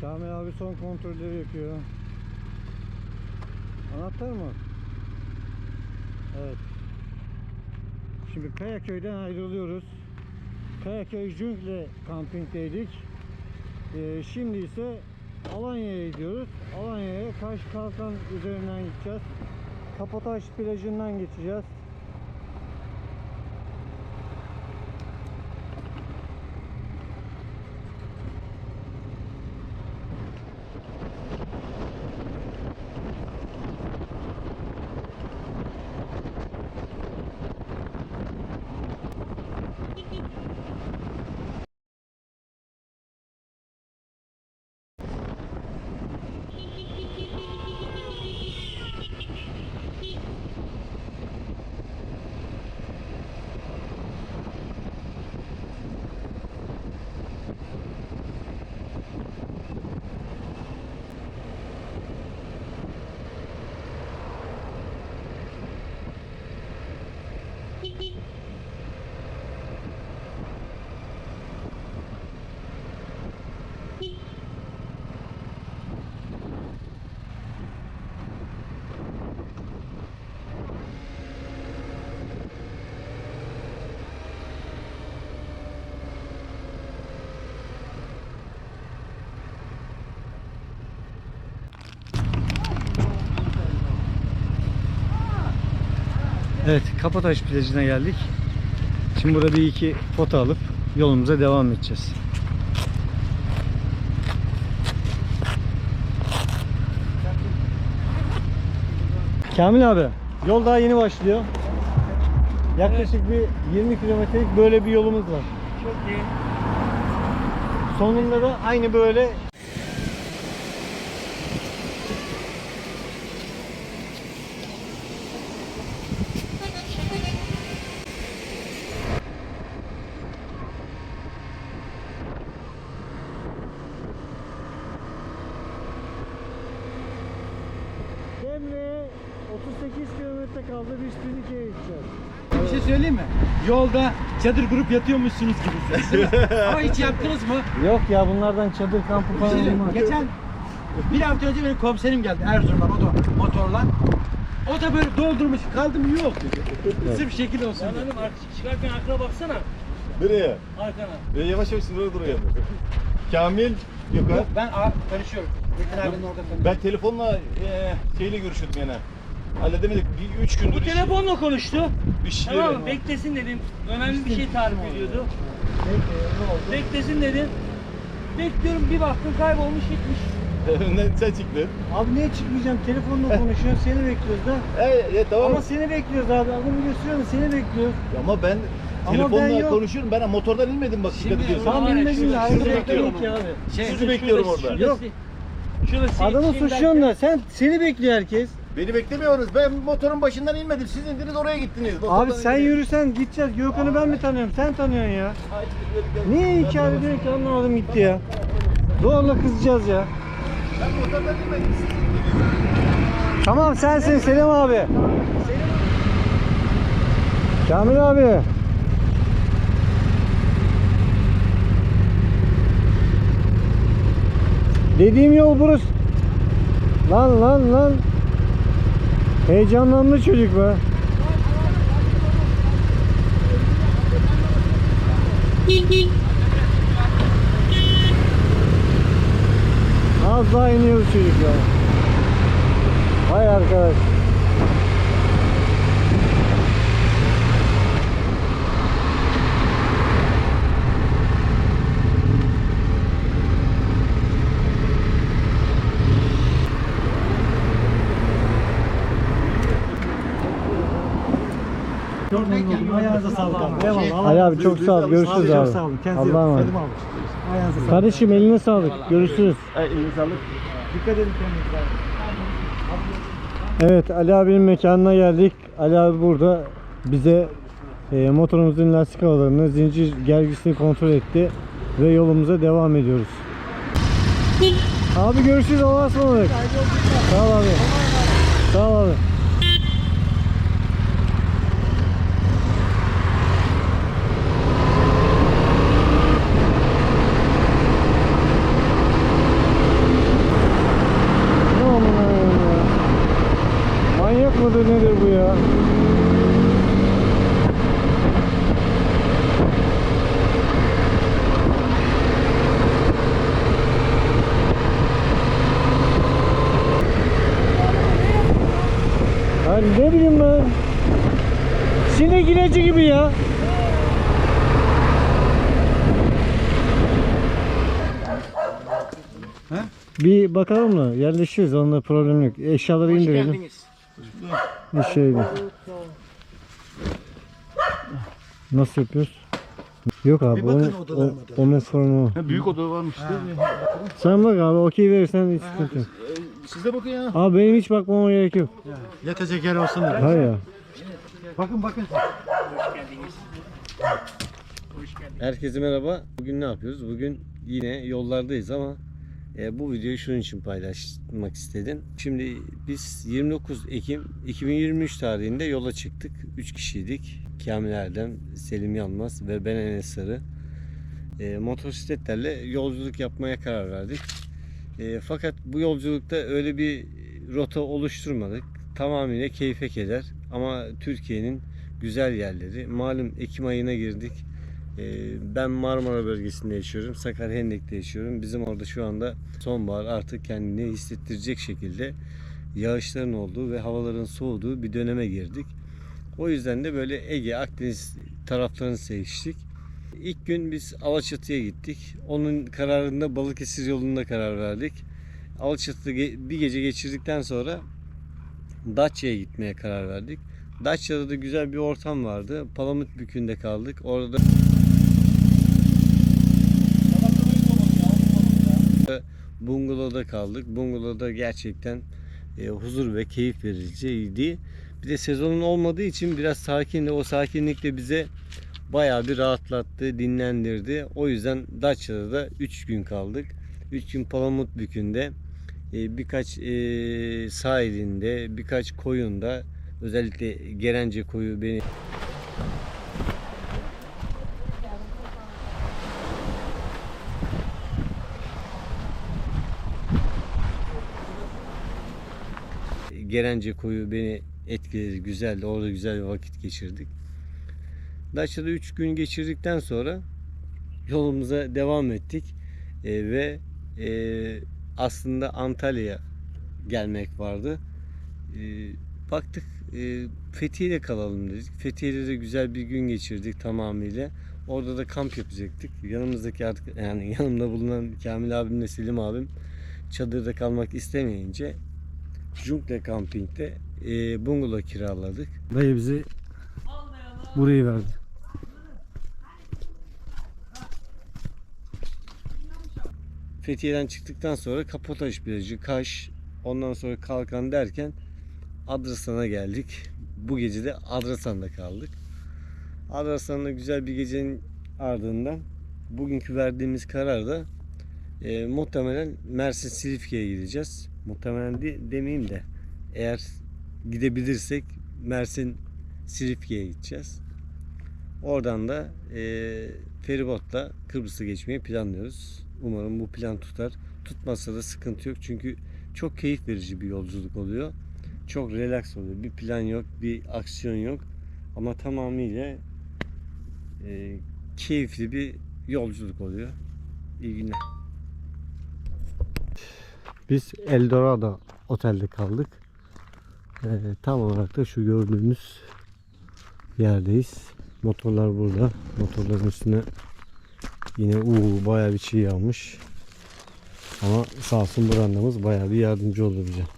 Kamil abi son kontrolleri yapıyor. Anahtar mı? Evet. Şimdi Kayaköy'den ayrılıyoruz. Kayaköy Jüngle kampingdeydik. Ee, şimdi ise Alanya'ya gidiyoruz. Alanya'ya Kaş Kalkan üzerinden gideceğiz. Kapataş plajından geçeceğiz. Evet, Kapataş plajına geldik. Şimdi burada bir iki foto alıp yolumuza devam edeceğiz. Kamil abi, yol daha yeni başlıyor. Yaklaşık bir 20 kilometrelik böyle bir yolumuz var. Çok iyi. Sonunda da aynı böyle 38 kilometre kaldı. Biz Finike'ye gideceğiz. Bir şey söyleyeyim mi? Yolda çadır kurup yatıyormuşsunuz mi? Ama hiç yaptınız mı? Yok ya bunlardan çadır kampı Bir falan şey olmaz. Geçen bir hafta önce benim komiserim geldi Erzurum'dan motor, motorla. O da böyle doldurmuş kaldım yok dedi. Sırf şekil olsun Sen diye. hanım ark- çıkarken arkana baksana. Nereye? Arkana. E, yavaş yavaş sınırı duruyor. Kamil, Gökhan. Yok ben a, karışıyorum. Metin abinin orada konuşuyorum. Ben telefonla e, şeyle görüşüyordum yine. Halledemedik. Bir üç gündür Bu iş- telefonla konuştu. işleri. Tamam mı? Beklesin dedim. Önemli bir şey tarif ediyordu. Beklesin dedim. Bekliyorum bir baktım kaybolmuş gitmiş. Önden sen çıktın. Abi niye çıkmayacağım? Telefonla konuşuyoruz. Seni bekliyoruz da. E, e, tamam. Ama Ama, seni bekliyoruz abi. Adamı gösteriyorum seni bekliyoruz. Ama ben Ama telefonla ben yok. konuşuyorum. Ben motordan inmedim bak. Şimdi dikkat ediyorsun. Tamam, Tam var ya, bilmedin de şurada- hayır şurada beklemek bekliyorum. ki abi. Şey, Sizi Şurada- bekliyorum şurada- orada. Şurada, şurada şey- Adamı şeyden- suçluyorsun da sen seni bekliyor herkes. Beni beklemiyoruz. Ben motorun başından inmedim. Siz indiniz oraya gittiniz. Abi sen indiniz. yürüsen gideceğiz. Gökhan'ı ben mi tanıyorum? Sen tanıyorsun ya. Niye hikaye ediyorsun ki anlamadım gitti ya. Zorla kızacağız ya. Ben motordan inmedim. Siz indiniz. Tamam sensin Selim abi. Kamil abi. Dediğim yol burası. Lan lan lan. Heyecanlandı çocuk be. Az daha iniyoruz çocuk ya. Vay arkadaş. Ayağınıza sağlık abi. Eyvallah. Ali abi çok sağ ol. Görüşürüz abi. Çok sağ olun. Kendinize iyi Allah'a bakın. emanet. Selim abi. Ayağınıza sağlık. Kardeşim eline sağlık. Görüşürüz. Elinize sağlık. Dikkat edin kendinize. Evet Ali abinin mekanına geldik. Ali abi burada bize e, motorumuzun lastik havalarını, zincir gergisini kontrol etti ve yolumuza devam ediyoruz. Abi görüşürüz. Allah'a ısmarladık. Sağ ol abi. Sağ ol abi. Ha ne bileyim ben. Sinek ilacı gibi ya. He? Bir bakalım da yerleşiriz onda problem yok. Eşyaları indirelim. Bir şeyle. Nasıl yapıyoruz? Yok abi Bir bakın onun, odalarıma o, da. onun sorunu o. büyük oda varmış Sen bak abi okey verirsen hiç sıkıntı yok. Siz de bakın ya. Abi benim hiç bakmama gerek yok. Yatacak yer olsun da. Hayır ya. Bakın bakın. Herkese merhaba. Bugün ne yapıyoruz? Bugün yine yollardayız ama e, bu videoyu şunun için paylaşmak istedim. Şimdi biz 29 Ekim 2023 tarihinde yola çıktık. 3 kişiydik. Kamil Erdem, Selim Yanmaz ve ben Enes Sarı. E, motosikletlerle yolculuk yapmaya karar verdik. E, fakat bu yolculukta öyle bir rota oluşturmadık. Tamamıyla keyfe keder. Ama Türkiye'nin güzel yerleri. Malum Ekim ayına girdik. Ee, Ben Marmara bölgesinde yaşıyorum. Sakarhendek'te yaşıyorum. Bizim orada şu anda sonbahar artık kendini hissettirecek şekilde yağışların olduğu ve havaların soğuduğu bir döneme girdik. O yüzden de böyle Ege, Akdeniz taraflarını seçtik. İlk gün biz Alaçatı'ya gittik. Onun kararında Balıkesir yolunda karar verdik. Alaçatı'da bir gece geçirdikten sonra Datça'ya gitmeye karar verdik. Datça'da da güzel bir ortam vardı. Palamutbükü'nde kaldık. Orada bungalovda kaldık. Bungalovda gerçekten e, huzur ve keyif vericiydi. Bir de sezonun olmadığı için biraz sakindi. O sakinlik de bize bayağı bir rahatlattı, dinlendirdi. O yüzden Datça'da da 3 gün kaldık. 3 gün Palamutbükü'nde e, birkaç e, sahilinde, birkaç koyunda özellikle Gerence koyu beni Gerence koyu beni etkiledi, güzeldi. Orada güzel bir vakit geçirdik. Daça'da 3 gün geçirdikten sonra yolumuza devam ettik E, ve e, aslında Antalya'ya gelmek vardı. E, baktık e, Fethiye'de kalalım dedik. Fethiye'de de güzel bir gün geçirdik tamamıyla. Orada da kamp yapacaktık. Yanımızdaki artık yani yanımda bulunan Kamil abimle Selim abim çadırda kalmak istemeyince Jungle Camping'de e, bungalov kiraladık. Dayı bizi burayı verdi. Fethiye'den çıktıktan sonra Kapotaj plajı, Kaş, ondan sonra Kalkan derken Adrasan'a geldik. Bu gece de Adrasan'da kaldık. Adrasan'da güzel bir gecenin ardından bugünkü verdiğimiz karar da e, muhtemelen Mersin Silifke'ye gideceğiz. Muhtemelen de, demeyeyim de eğer gidebilirsek Mersin Silifke'ye gideceğiz. Oradan da e, feribotla Kıbrıs'a geçmeyi planlıyoruz. Umarım bu plan tutar. Tutmazsa da sıkıntı yok. Çünkü çok keyif verici bir yolculuk oluyor. Çok relax oluyor. Bir plan yok, bir aksiyon yok. Ama tamamıyla e, keyifli bir yolculuk oluyor. İyi günler. Biz Eldorado otelde kaldık. Ee, tam olarak da şu gördüğünüz yerdeyiz. Motorlar burada. Motorların üstüne yine uuu bayağı bir çiğ yağmış. Ama sağ olsun brandamız bayağı bir yardımcı oldu bize.